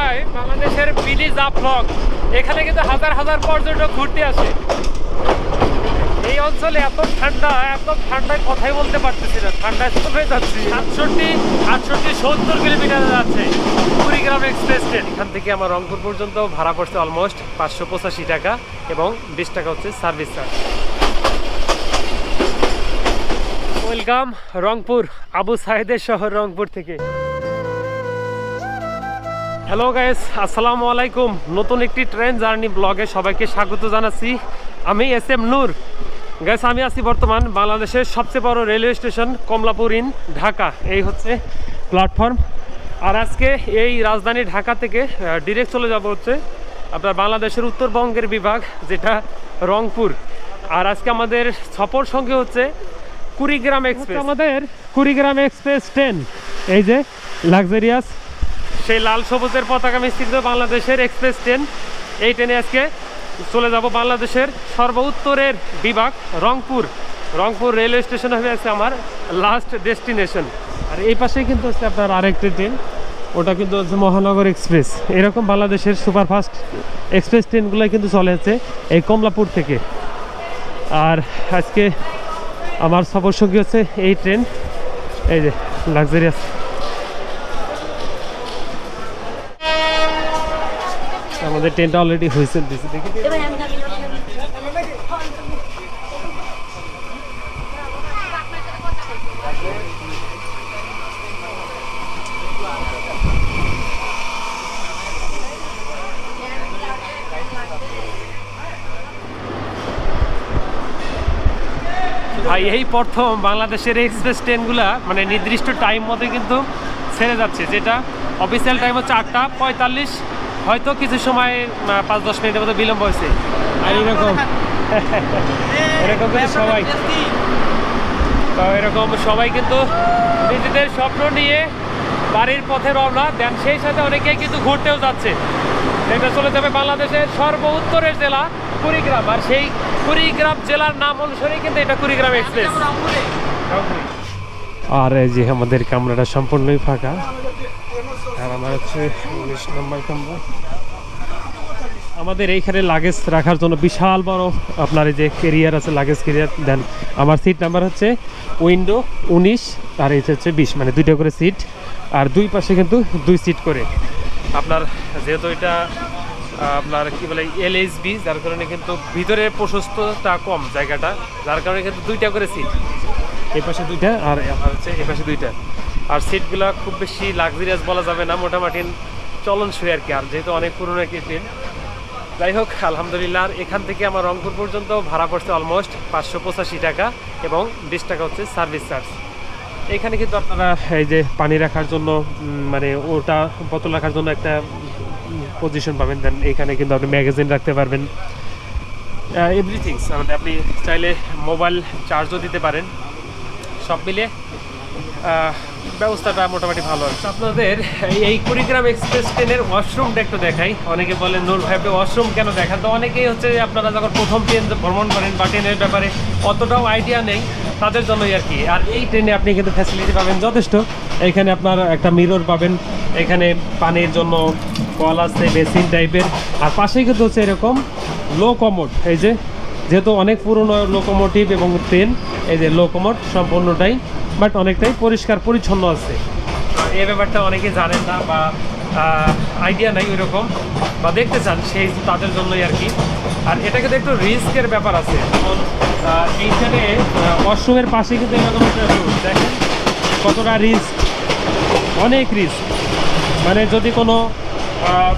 হয় বাংলাদেশের মিনি জাফলং এখানে কিন্তু হাজার হাজার পর্যটক ঘুরতে আসে। এই অঞ্চলে এত ঠান্ডা এত ঠান্ডায় কথাই বলতে পারতেছি না। ঠান্ডায় হয়ে যাচ্ছি। সাতষট্টি আটষট্টি সত্তর কিলোমিটার যাচ্ছে কুড়িগ্রাম এক্সপ্রেস ট্রেন। এখান থেকে আমার রংপুর পর্যন্ত ভাড়া পড়ছে অলমোস্ট পাঁচশো পঁচাশি টাকা এবং বিশ টাকা হচ্ছে service charge welcome Rangpur Abu সাহেদের শহর রংপুর থেকে। হ্যালো গাইস আসসালামু আলাইকুম নতুন একটি ট্রেন জার্নি ব্লগে সবাইকে স্বাগত জানাচ্ছি। আমি এস এম নূর গাইস আমি আছি বর্তমান বাংলাদেশের সবচেয়ে বড় railway station Kamalapur in Dhaka. এই হচ্ছে প্ল্যাটফর্ম আর আজকে এই রাজধানী ঢাকা থেকে ডিরেক্ট চলে যাব হচ্ছে আপনার বাংলাদেশের উত্তরবঙ্গের বিভাগ যেটা রংপুর। আর আজকে আমাদের সফর সঙ্গে হচ্ছে কুড়িগ্রাম এক্সপ্রেস আমাদের কুড়িগ্রাম এক্সপ্রেস ট্রেন এই যে লাক্সারিয়াস সেই লাল সবুজের পতাকা মিশ্রিত বাংলাদেশের এক্সপ্রেস ট্রেন। এই ট্রেনে আজকে চলে যাব বাংলাদেশের সর্ব উত্তরের বিভাগ, রংপুর। রংপুর রেলওয়ে স্টেশন হবে আছে আমার লাস্ট ডেস্টিনেশন আর এই পাশেই কিন্তু হচ্ছে আপনার আরেকটি ট্রেন, ওটা কিন্তু হচ্ছে মহানগর এক্সপ্রেস। এরকম বাংলাদেশের সুপারফাস্ট এক্সপ্রেস ট্রেনগুলো কিন্তু চলে হচ্ছে এই কমলাপুর থেকে। আর আজকে আমার সফর সঙ্গী হচ্ছে এই ট্রেন, এই যে লাক্সারিয়াস আমাদের ট্রেনটা অলরেডি হয়েছে, দিছি। ভাই, এই প্রথম বাংলাদেশের এক্সপ্রেস ট্রেনগুলা মানে নির্দিষ্ট টাইম মতো কিন্তু ছেড়ে যাচ্ছে। যেটা অফিসিয়াল টাইম হচ্ছে আটটা পঁয়তাল্লিশ। হয়তো কিছু সময় পাঁচ দশ মিনিটের মতো বিলম্ব হয়েছে। আর এরকম। এরকম কিন্তু সবাই। তো এরকম সবাই কিন্তু নিজেদের স্বপ্ন নিয়ে বাড়ির পথে রওনা দেন। সেই সাথে অনেকেই কিন্তু ঘুরতেও যাচ্ছে। এটা চলে যাবে বাংলাদেশের সর্ব উত্তরের জেলা কুড়িগ্রাম। আর সেই কুড়িগ্রাম জেলার নাম অনুসারেই কিন্তু এটা কুড়িগ্রাম এক্সপ্রেস। আর এই যে আমাদের কামরাটা সম্পূর্ণই ফাঁকা। আমাদের এইখানে লাগেজ রাখার জন্য বিশাল বড় আপনার এই যে কেরিয়ার আছে লাগেজ কেরিয়ার দেন আমার সিট নাম্বার হচ্ছে উইন্ডো উনিশ আর এই হচ্ছে বিশ মানে দুইটা করে সিট আর দুই পাশে কিন্তু দুই সিট করে। আপনার যেহেতু এটা, আপনার কি বলে এলএসবি যার কারণে কিন্তু ভিতরে প্রশস্তটা কম জায়গাটা, যার কারণে কিন্তু দুইটা করে সিট এই পাশে দুইটা আর আমার হচ্ছে এই পাশে দুইটা। আর সিটগুলো খুব বেশি লাক্সারিয়াস বলা যাবে না মোটামুটি চলনসই আর কি আর যেহেতু অনেক পুরনো একটি ট্রেন যাই হোক আলহামদুলিল্লাহ আর এখান থেকে আমার রংপুর পর্যন্ত ভাড়া পড়ছে অলমোস্ট পাঁচশো পঁচাশি টাকা এবং বিশ টাকা হচ্ছে সার্ভিস চার্জ এখানে কিন্তু আপনারা এই যে পানি রাখার জন্য মানে ওটা বোতল রাখার জন্য একটা পজিশন পাবেন। দেন এখানে কিন্তু আপনি ম্যাগাজিন রাখতে পারবেন। এভরিথিং মানে আপনি চাইলে মোবাইল চার্জও দিতে পারেন। সব আহ, ব্যবস্থাটা মোটামুটি ভালো আছে। আপনাদের এই কুড়িগ্রাম এক্সপ্রেস ট্রেনের ওয়াশরুমটা একটু দেখাই। অনেকে বলেন, নূর ভাই, আপনি ওয়াশরুম কেন দেখান? তো অনেকেই হচ্ছে আপনারা যখন প্রথম ট্রেন ভ্রমণ করেন বা ট্রেনের ব্যাপারে অতটাও আইডিয়া নেই, তাদের জন্যই আর কি। আর এই ট্রেনে আপনি কিন্তু ফ্যাসিলিটি পাবেন যথেষ্ট। এখানে আপনার একটা মিরর পাবেন। এখানে পানির জন্য কল আছে বেসিন টাইপের আর পাশেই কিন্তু হচ্ছে এরকম লো কমোড এই যে, যেহেতু অনেক পুরনো লোকোমোটিভ এবং ট্রেন এই যে লোকোমোট সম্পূর্ণটাই বাট অনেকটাই পরিষ্কার, পরিচ্ছন্ন আছে। এই ব্যাপারটা অনেকে জানেন না বা আইডিয়া নাই ওইরকম। বা দেখতে চান, সেই তাদের জন্যই আর কি। আর এটা কিন্তু একটু রিস্কের ব্যাপার আছে। যেমন এইখানে ওয়াশরুমের পাশে কিন্তু এরকম দেখেন কতটা রিস্ক অনেক রিস্ক মানে যদি কোনো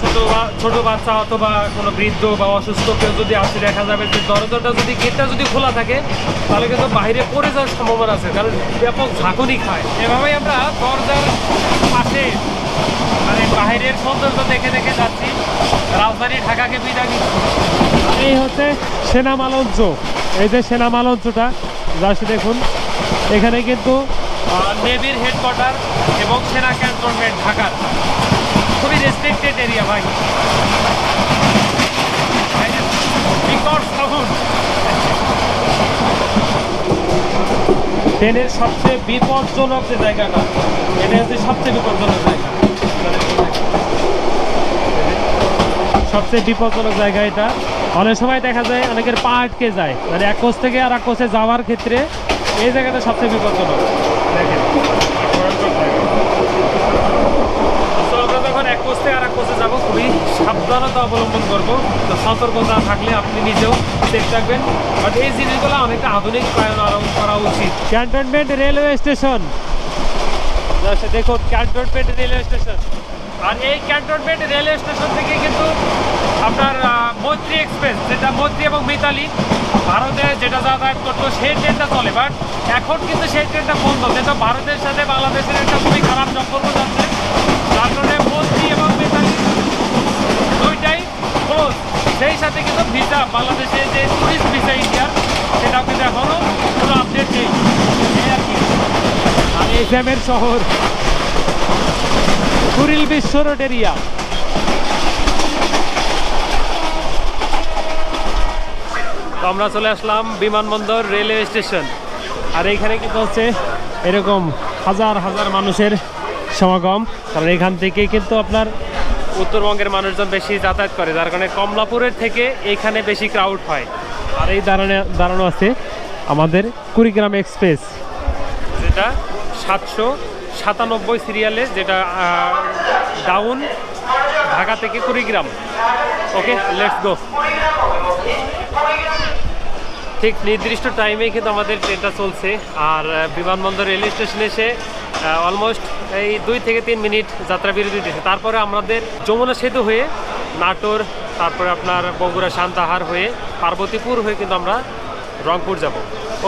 ছোট ছোট বাচ্চা অথবা কোনো বৃদ্ধ বা অসুস্থ কেউ যদি আসে দেখা যাবে যে দরজাটা যদি গেটটা যদি খোলা থাকে তাহলে কিন্তু বাইরে পড়ে যাওয়ার সম্ভাবনা আছে কারণ ব্যাপক ঝাঁকুনি খায়। এভাবেই আমরা দরজার পাশে মানে বাইরের সৌন্দর্য দেখে দেখে যাচ্ছি। রাজধানী ঢাকাকে বিদায় এই হচ্ছে সেনা মালঞ্চ এই যে সেনা মালঞ্চটা যাচ্ছে দেখুন এখানে কিন্তু নেভির হেডকোয়ার্টার এবং সেনা ক্যান্টনমেন্ট ঢাকার। খুবই রেস্ট্রিক্টেড এরিয়া ভাই। ট্রেনের সবচেয়ে বিপজ্জনক যে জায়গাটা, এটা হচ্ছে সবচেয়ে বিপজ্জনক জায়গা। সবচেয়ে বিপজ্জনক জায়গা এটা। অনেক সময় দেখা যায় অনেকের পা আটকে যায়। মানে এক কোচ থেকে আর এক কোচে যাওয়ার ক্ষেত্রে এই জায়গাটা সবচেয়ে বিপজ্জনক। দেখেন ভয়ঙ্কর জায়গা। তো আমরা যখন এক কোচ থেকে আর এক কোচে যাব খুবই সাবধানতা অবলম্বন করব। তো সতর্কতা থাকলে আপনি নিজেও সেফ থাকবেন। বাট এই জিনিসগুলো অনেকটা আধুনিক প্রায়ণ আরম্ভ করা উচিত। Cantonment railway station. আচ্ছা দেখুন ক্যান্টনমেন্ট রেলওয়ে স্টেশন। আর এই ক্যান্টনমেন্ট রেলওয়ে স্টেশন থেকে কিন্তু আপনার মৈত্রী এক্সপ্রেস যেটা মৈত্রী এবং মিতালি ভারতে যেটা যাতায়াত করতো সেই ট্রেনটা চলে। বাট এখন কিন্তু সেই ট্রেনটা বন্ধ। যেটা ভারতের সাথে বাংলাদেশের একটা খুবই খারাপ সম্পর্ক যাচ্ছে যার কারণে মৈত্রী এবং মিতালি দুইটাই ক্লোজ সেই সাথে কিন্তু ভিসা বাংলাদেশে যে টুরিস্ট ভিসা ইন্ডিয়ার সেটাও কিন্তু এখনও কোনো আপডেট নেই এই আর কি এফএমের শহর। কুরিল বিশ্ব রোড এরিয়া আমরা চলে আসলাম বিমানবন্দর রেলওয়ে স্টেশন। আর এইখানে কিন্তু হচ্ছে এরকম হাজার হাজার মানুষের সমাগম। কারণ এখান থেকে কিন্তু আপনার উত্তরবঙ্গের মানুষজন বেশি যাতায়াত করে, যার কারণে কমলাপুরের থেকে এখানে বেশি ক্রাউড হয়। আর এই দাঁড়ানো দাঁড়ানো আছে আমাদের কুড়িগ্রাম এক্সপ্রেস। যেটা সাতশো সাতানব্বই সিরিয়ালে যেটা ডাউন ঢাকা থেকে কুড়িগ্রাম। ওকে লেটস গো ঠিক, নির্দিষ্ট টাইমেই কিন্তু আমাদের ট্রেনটা চলছে। আর বিমানবন্দর রেলওয়ে স্টেশনে এসে অলমোস্ট এই দুই থেকে তিন মিনিট যাত্রা বিরতি দিয়েছে। তারপরে আমাদের যমুনা সেতু হয়ে নাটোর, তারপরে আপনার বগুড়া সান্তাহার হয়ে পার্বতীপুর হয়ে কিন্তু আমরা রংপুর যাব।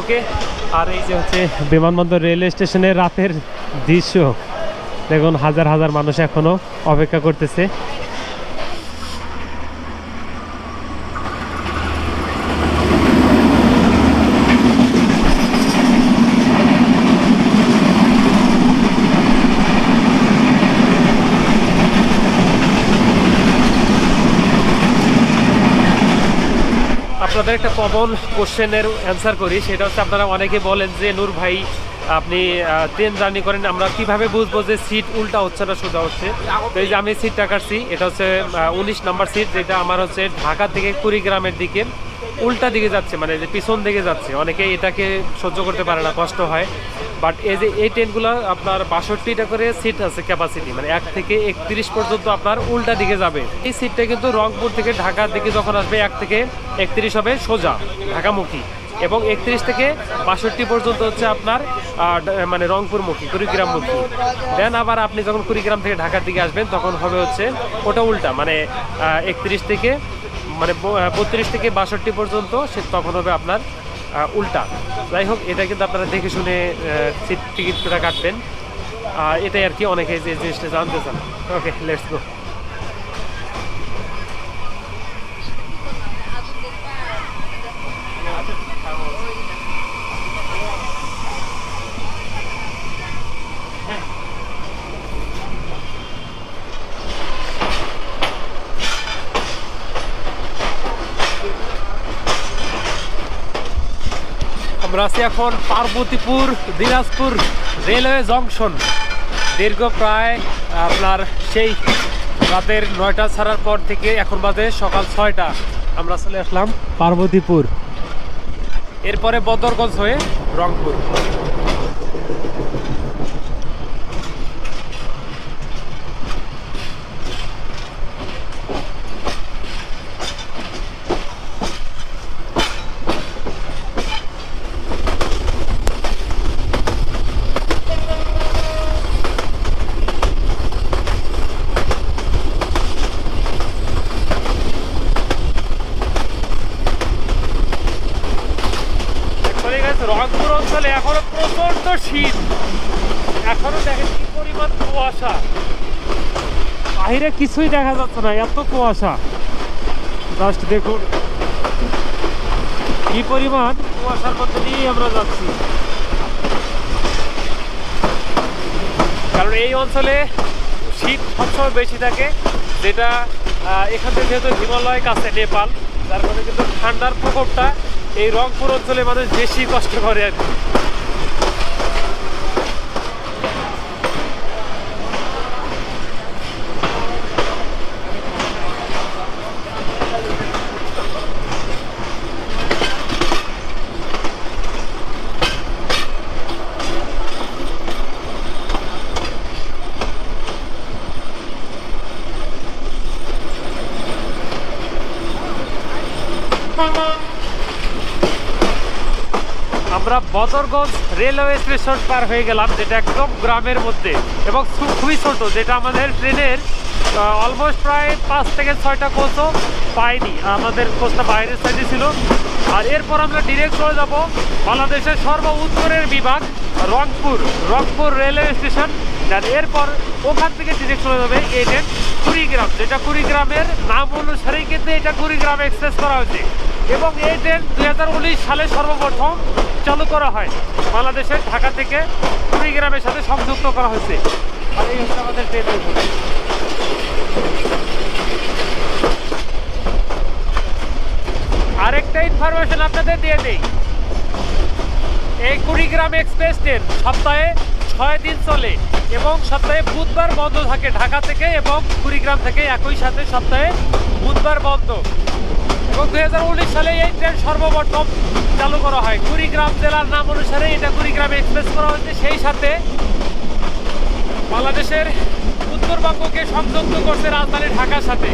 ওকে আর এই যে হচ্ছে বিমানবন্দর রেলওয়ে স্টেশনের রাতের দৃশ্য, দেখুন হাজার হাজার মানুষ এখনও অপেক্ষা করতেছে আপনাদের একটা কমন কোশ্চেনের অ্যান্সার করি, সেটা হচ্ছে আপনারা অনেকে বলেন যে, নূর ভাই, আপনি ট্রেন জার্নি করেন, আমরা কীভাবে বুঝব যে সিট উল্টা হচ্ছে না সোজা হচ্ছে? তো এই যে আমি সিটটা কাটছি, এটা হচ্ছে উনিশ নাম্বার সিট যেটা আমার হচ্ছে ঢাকা থেকে কুড়িগ্রামের দিকে। উল্টা দিকে যাচ্ছে মানে যে পিছন দিকে যাচ্ছে। অনেকে এটাকে সহ্য করতে পারে না কষ্ট হয়। বাট এই যে এই ট্রেনগুলো আপনার বাষট্টিটা করে সিট আছে ক্যাপাসিটি মানে এক থেকে একত্রিশ পর্যন্ত আপনার উল্টা দিকে যাবে। এই সিটটা কিন্তু রংপুর থেকে ঢাকার দিকে যখন আসবে এক থেকে একত্রিশ হবে সোজা ঢাকামুখী। এবং একত্রিশ থেকে বাষট্টি পর্যন্ত হচ্ছে আপনার আহ, ড- মানে রংপুরমুখী কুড়িগ্রামমুখী। দেন আবার আপনি যখন কুড়িগ্রাম থেকে ঢাকার দিকে আসবেন তখন হবে হচ্ছে ওটা উল্টা মানে একত্রিশ থেকে মানে বত্রিশ থেকে বাষট্টি পর্যন্ত সে তখন হবে আপনার উল্টা। যাই হোক, এটা কিন্তু আপনারা দেখে শুনে টিকিটটা কাটবেন। এটাই আর কি, অনেকে যে জিনিসটা জানতে চান। ওকে লেটস গো আমরা আছি এখন পার্বতীপুর, দিনাজপুর রেলওয়ে জংশন। দীর্ঘ প্রায়, আপনার সেই রাতের নয়টা ছাড়ার পর থেকে এখন বাদে সকাল ছয়টা। আমরা চলে আসলাম পার্বতীপুর। এরপরে বদরগঞ্জ হয়ে রংপুর চলে গেছে রংপুর অঞ্চলে এখনও প্রচণ্ড শীত। এখনও দেখেন কি পরিমাণ কুয়াশা। বাহিরে কিছুই দেখা যাচ্ছে না, এত কুয়াশা। জাস্ট দেখুন কি পরিমাণ কুয়াশার মধ্যে দিয়েই আমরা যাচ্ছি। কারণ এই অঞ্চলে শীত সবসময় বেশি থাকে, যেটা এখান থেকে যেহেতু হিমালয় কাছে নেপাল যার কারণে কিন্তু ঠান্ডার প্রকোপটা এই রংপুর অঞ্চলে মানুষ বেশি কষ্ট করে আর কি আমরা বদরগঞ্জ রেলওয়ে স্টেশন পার হয়ে গেলাম, যেটা একদম গ্রামের মধ্যে, এবং খুবই ছোট, যেটা আমাদের ট্রেনের অলমোস্ট প্রায় পাঁচ থেকে ছয়টা কোচও পাইনি আমাদের কোচটা বাইরের সাইডে ছিল। আর এরপর আমরা ডিরেক্ট চলে যাব বাংলাদেশের সর্ব উত্তরের বিভাগ, রংপুর রংপুর রেলওয়ে স্টেশন। আর এরপর ওখান থেকে ডিরেক্ট চলে যাবে এই ট্রেন কুড়িগ্রাম, যেটা কুড়িগ্রামের নাম অনুসারেই কিন্তু এটা কুড়িগ্রাম এক্সপ্রেস করা হয়েছে। এবং এই ট্রেন দু হাজার উনিশ সালে সর্বপ্রথম চালু করা হয়। বাংলাদেশের ঢাকা থেকে কুড়িগ্রামের সাথে সংযুক্ত করা হয়েছে। আর এই হচ্ছে আমাদের ট্রেনের আরেকটা ইনফরমেশন আপনাদের দিয়ে দেই। এই কুড়িগ্রাম এক্সপ্রেস ট্রেন সপ্তাহে ছয় দিন চলে। এবং সপ্তাহে বুধবার বন্ধ থাকে ঢাকা থেকে এবং কুড়িগ্রাম থেকে একই সাথে সপ্তাহে বুধবার বন্ধ। এবং দু হাজার উনিশ সালে এই ট্রেন সর্বপ্রথম চালু করা হয়। কুড়িগ্রাম জেলার নাম অনুসারে এটা কুড়িগ্রাম এক্সপ্রেস করা হয়েছে। সেই সাথে বাংলাদেশের উত্তরবঙ্গকে সংযুক্ত করছে রাজধানী ঢাকার সাথে।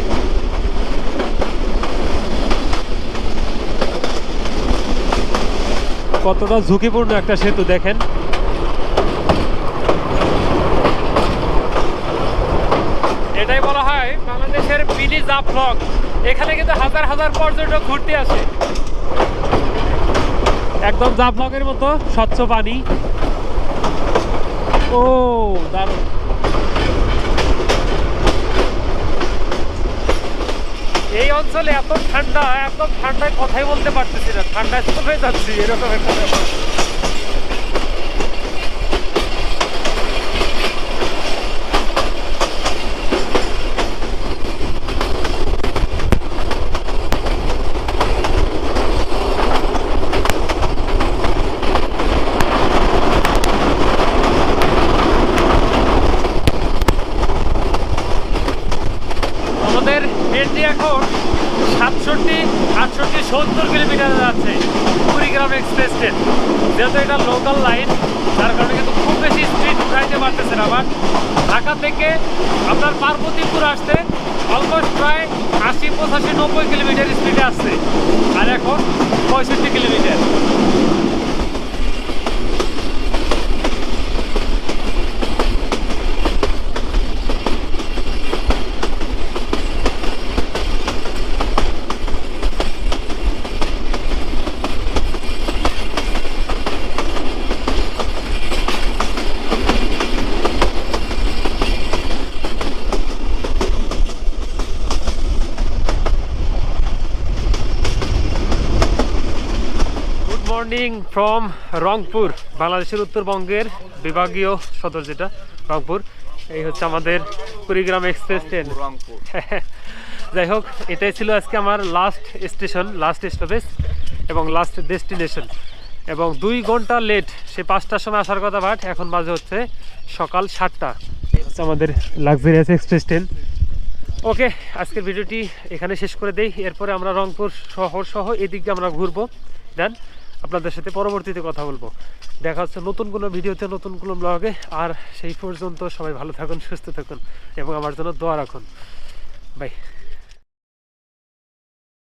কতটা ঝুঁকিপূর্ণ একটা সেতু দেখেন এটাই বলা হয় বাংলাদেশের মিনি জাফলং এখানে কিন্তু হাজার হাজার পর্যটক ঘুরতে আসে। একদম জাফলংয়ের মতো, স্বচ্ছ পানি। ও, দারুণ। এই অঞ্চলে এত ঠান্ডা একদম ঠান্ডায় কথাই বলতে পারতেছি না। ঠান্ডায় চলে যাচ্ছি, এরকম একটা ব্যাপার আমাদের ট্রেনটি এখন সাতষট্টি আটষট্টি সত্তর কিলোমিটার যাচ্ছে কুড়িগ্রাম এক্সপ্রেস ট্রেন যেহেতু এটা লোকাল লাইন যার কারণে কিন্তু খুব বেশি স্পিড উঠাইতে পারতেছে না আবার ঢাকা থেকে আপনার পার্বতীপুর আসতে অলমোস্ট প্রায় আশি পঁচাশি নব্বই কিলোমিটার স্পিডে আসছে। আর এখন পঁয়ষট্টি কিলোমিটার। গুড ফ্রম রংপুর বাংলাদেশের উত্তরবঙ্গের বিভাগীয় সদর যেটা রংপুর। এই হচ্ছে আমাদের কুড়িগ্রাম এক্সপ্রেস ট্রেন রংপুর। যাই হোক এটাই ছিল আজকে আমার লাস্ট স্টেশন লাস্ট স্টপেজ এবং লাস্ট ডেস্টিনেশন এবং দুই ঘণ্টা লেট সে পাঁচটার সময় আসার কথা বাট এখন বাজে হচ্ছে সকাল সাতটা। এই হচ্ছে আমাদের লাক্সারিয়াস এক্সপ্রেস ট্রেন ওকে আজকের ভিডিওটি এখানে শেষ করে দেই। এরপরে আমরা রংপুর শহর সহ এদিকে আমরা ঘুরবো। দেন আপনাদের সাথে পরবর্তীতে কথা বলব। দেখা হচ্ছে নতুন কোনো ভিডিওতে, নতুন কোনো ব্লগে। আর সেই পর্যন্ত সবাই ভালো থাকুন, সুস্থ থাকুন এবং আমার জন্য দোয়া রাখুন। বাই।